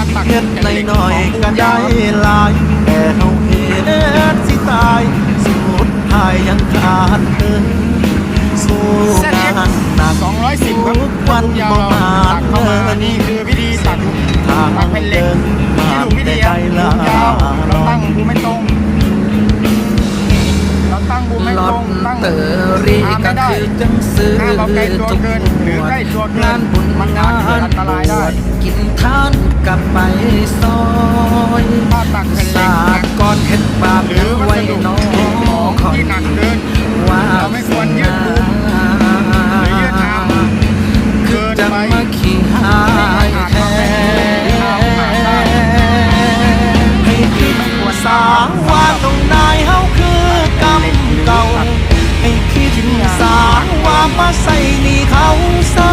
การตักเฮ็ดแผ่นในเหล็กน้อยของๆก็ได้หลายแต่เฮาเฮ็ดสิตายสุดท้ายยังขาดเธอสู้งานหนัก210ครับทุกวันยาวบ่เรามาตักเข้ามานี่คือวิธีตักทางตักแผ่นเหล็เดิกนที่มาถูกวิธีได้ครับลายาวเราตั้งบูมไม่ตรง เราตั้งบูมไม่ลตอรตงตั้งเตอรี่ตามก็ไม่ได้คือจังซื้อห้ามเอาใกล้ตัวทุกเกินหรือใกล้ตัวเกินงานบุญมันอาจเกิดอันตรายได้กินทานกลับไปซอยถ้าตักแผ่นเหล็สากหนักก่อนเห็ดบาปหรือ สางว่ามาใส่นี่เขาสา